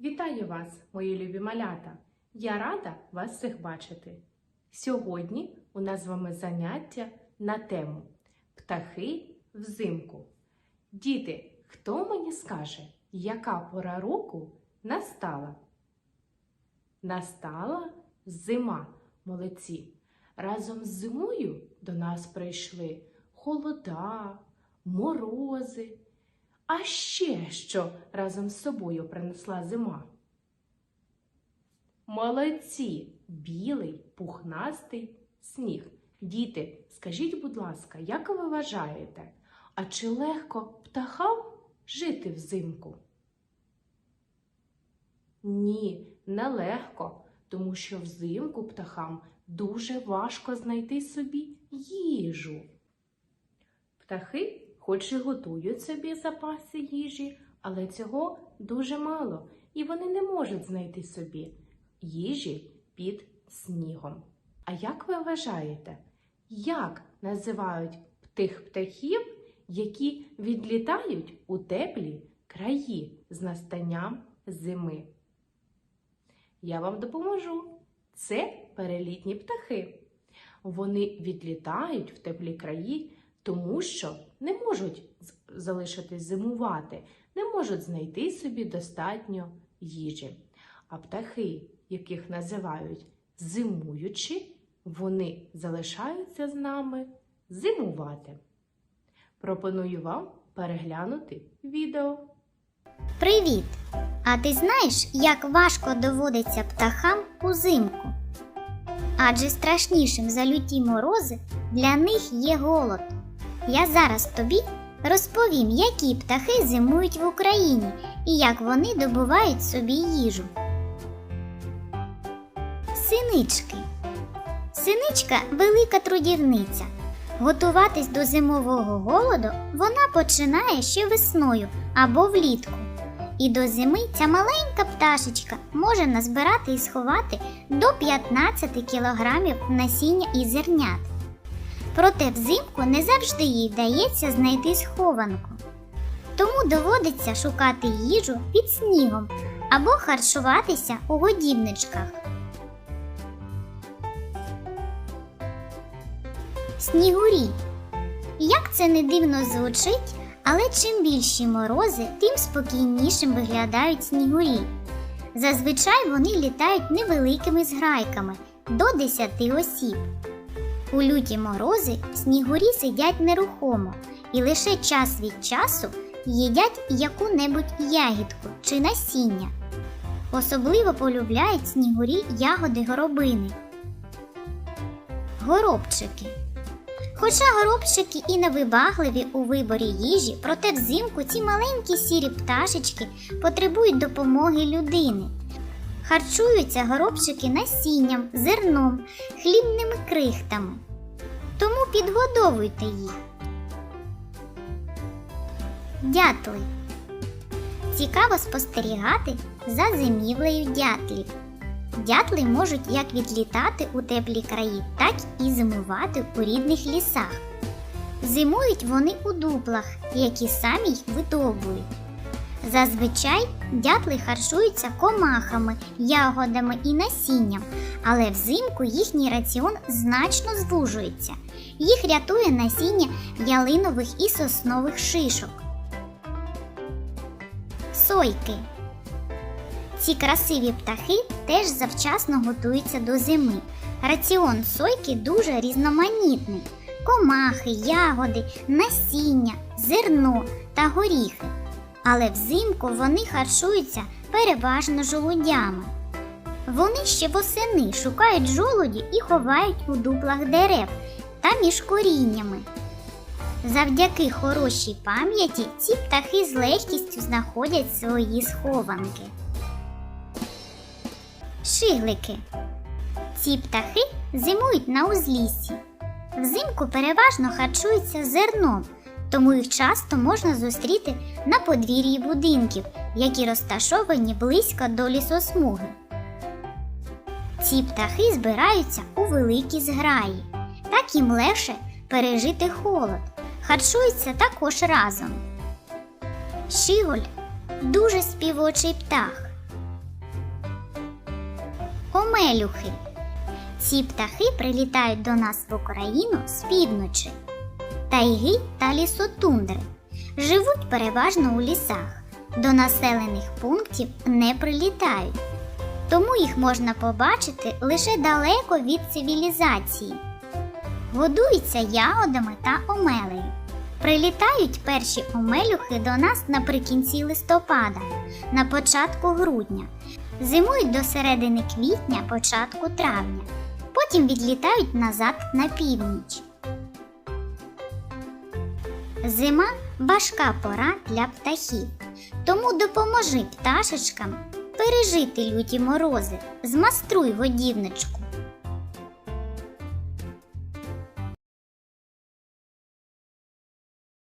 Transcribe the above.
Вітаю вас, мої любі малята! Я рада вас всіх бачити. Сьогодні у нас з вами заняття на тему Птахи взимку. Діти, хто мені скаже, яка пора року настала? Настала зима, молодці. Разом з зимою до нас прийшли холода, морози. А ще що разом з собою принесла зима? Молодці! Білий, пухнастий сніг. Діти, скажіть, будь ласка, як ви вважаєте, а чи легко птахам жити взимку? Ні, нелегко, тому що взимку птахам дуже важко знайти собі їжу. Птахи хоч і готують собі запаси їжі, але цього дуже мало, і вони не можуть знайти собі їжі під снігом. А як ви вважаєте, як називають тих птахів, які відлітають у теплі краї з настанням зими? Я вам допоможу. Це перелітні птахи. Вони відлітають в теплі краї, тому що не можуть залишитись зимувати, не можуть знайти собі достатньо їжі. А птахи, яких називають зимуючі, вони залишаються з нами зимувати. Пропоную вам переглянути відео. Привіт! А ти знаєш, як важко доводиться птахам узимку? Адже страшнішим за люті морози для них є голод. Я зараз тобі розповім, які птахи зимують в Україні і як вони добувають собі їжу. Синички. Синичка велика трудівниця. Готуватись до зимового голоду вона починає ще весною або влітку. І до зими ця маленька пташечка може назбирати і сховати до 15 кілограмів насіння і зернят. Проте взимку не завжди їй вдається знайти схованку. Тому доводиться шукати їжу під снігом або харчуватися у годівничках. Снігурі. Як це не дивно звучить, але чим більші морози, тим спокійнішим виглядають снігурі. Зазвичай вони літають невеликими зграйками до 10 осіб. У люті морози снігурі сидять нерухомо і лише час від часу їдять яку-небудь ягідку чи насіння. Особливо полюбляють снігурі ягоди горобини. Горобчики. Хоча горобчики і невибагливі у виборі їжі, проте взимку ці маленькі сірі пташечки потребують допомоги людини. Харчуються горобчики насінням, зерном, хлібними крихтами. Тому підгодовуйте їх. Дятли. Цікаво спостерігати за зимівлею дятлів. Дятли можуть як відлітати у теплі краї, так і зимувати у рідних лісах. Зимують вони у дуплах, які самі їх видовбують. Зазвичай дятли харчуються комахами, ягодами і насінням, але взимку їхній раціон значно звужується. Їх рятує насіння ялинових і соснових шишок. Сойки. Ці красиві птахи теж завчасно готуються до зими. Раціон сойки дуже різноманітний: комахи, ягоди, насіння, зерно та горіхи. Але взимку вони харчуються переважно жолудями. Вони ще восени шукають жолуді і ховають у дуплах дерев та між коріннями. Завдяки хорошій пам'яті ці птахи з легкістю знаходять свої схованки. Шиглики. Ці птахи зимують на узліссі. Взимку переважно харчуються зерном, тому їх часто можна зустріти на подвір'ї будинків, які розташовані близько до лісосмуги. Ці птахи збираються у великі зграї, так їм легше пережити холод, харчуються також разом. Щіголь дуже співочий птах. омелюхи. Ці птахи прилітають до нас в Україну з півночі, тайги та лісотундри. Живуть переважно у лісах. До населених пунктів не прилітають, тому їх можна побачити лише далеко від цивілізації. Годуються ягодами та омелею. Прилітають перші омелюхи до нас наприкінці листопада, на початку грудня, зимують до середини квітня, початку травня, потім відлітають назад на північ. Зима важка пора для птахів, тому допоможи пташечкам пережити люті морози, змаструй годівничку.